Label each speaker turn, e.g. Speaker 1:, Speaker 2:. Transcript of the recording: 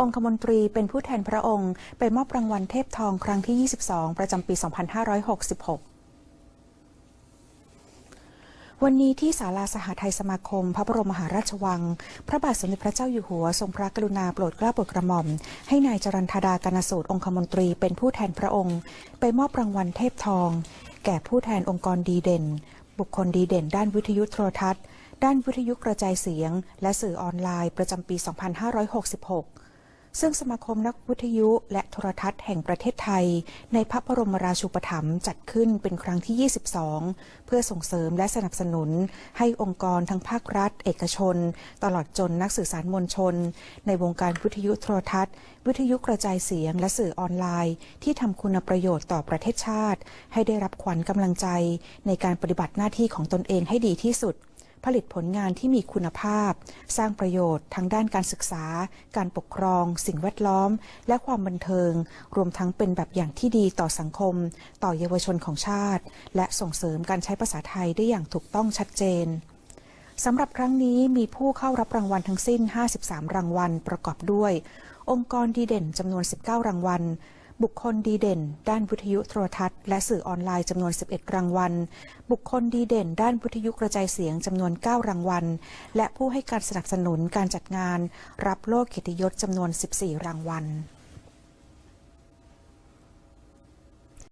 Speaker 1: องคมนตรีเป็นผู้แทนพระองค์ ไปมอบรางวัลเทพทองครั้งที่ 22 ประจำปี 2566วันนี้ที่ศาลาสหไทยสมาคม พระบรมมหาราชวัง พระบาทสมเด็จพระเจ้าอยู่หัว ทรงพระกรุณาโปรดเกล้าโปรดกระหม่อม ให้นายจรันธดากนสูตรองคมนตรีเป็นผู้แทนพระองค์ ไปมอบรางวัลเทพทอง แก่ผู้แทนองค์กรดีเด่น บุคคลดีเด่น ด้านวิทยุโทรทัศน์ ด้านวิทยุกระจายเสียง และสื่อออนไลน์ประจำปี 2566 ซึ่งสมาคมนักวิทยุและโทรทัศน์แห่งประเทศไทย ในพระบรมราชูปถัมภ์จัดขึ้นเป็นครั้งที่ 22 เพื่อส่งเสริมและสนับสนุน ให้องค์กรทั้งภาครัฐ เอกชน ตลอดจนนักสื่อสารมวลชน ในวงการวิทยุโทรทัศน์ วิทยุกระจายเสียงและสื่อออนไลน์ ที่ทำคุณประโยชน์ต่อประเทศชาติ ให้ได้รับขวัญกำลังใจ ในการปฏิบัติหน้าที่ของตนเองให้ดีที่สุด ผลิตผลงานที่มีคุณภาพ สร้างประโยชน์ทั้งด้านการศึกษา การปกครอง สิ่งแวดล้อม และความบันเทิง รวมทั้งเป็นแบบอย่างที่ดีต่อสังคม ต่อเยาวชนของชาติ และส่งเสริมการใช้ภาษาไทยได้อย่างถูกต้องชัดเจนสำหรับครั้งนี้มีผู้เข้ารับรางวัลทั้งสิ้น 53 รางวัลประกอบด้วย องค์กรดีเด่นจำนวน 19 รางวัล บุคคลดีเด่น ด้านวิทยุโทรทัศน์และสื่อออนไลน์จำนวน 11 รางวัล บุคคลดีเด่น ด้านวิทยุกระจายเสียงจำนวน 9 รางวัล และผู้ให้การสนับสนุนการจัดงาน รับโล่เกียรติยศจำนวน 14 รางวัล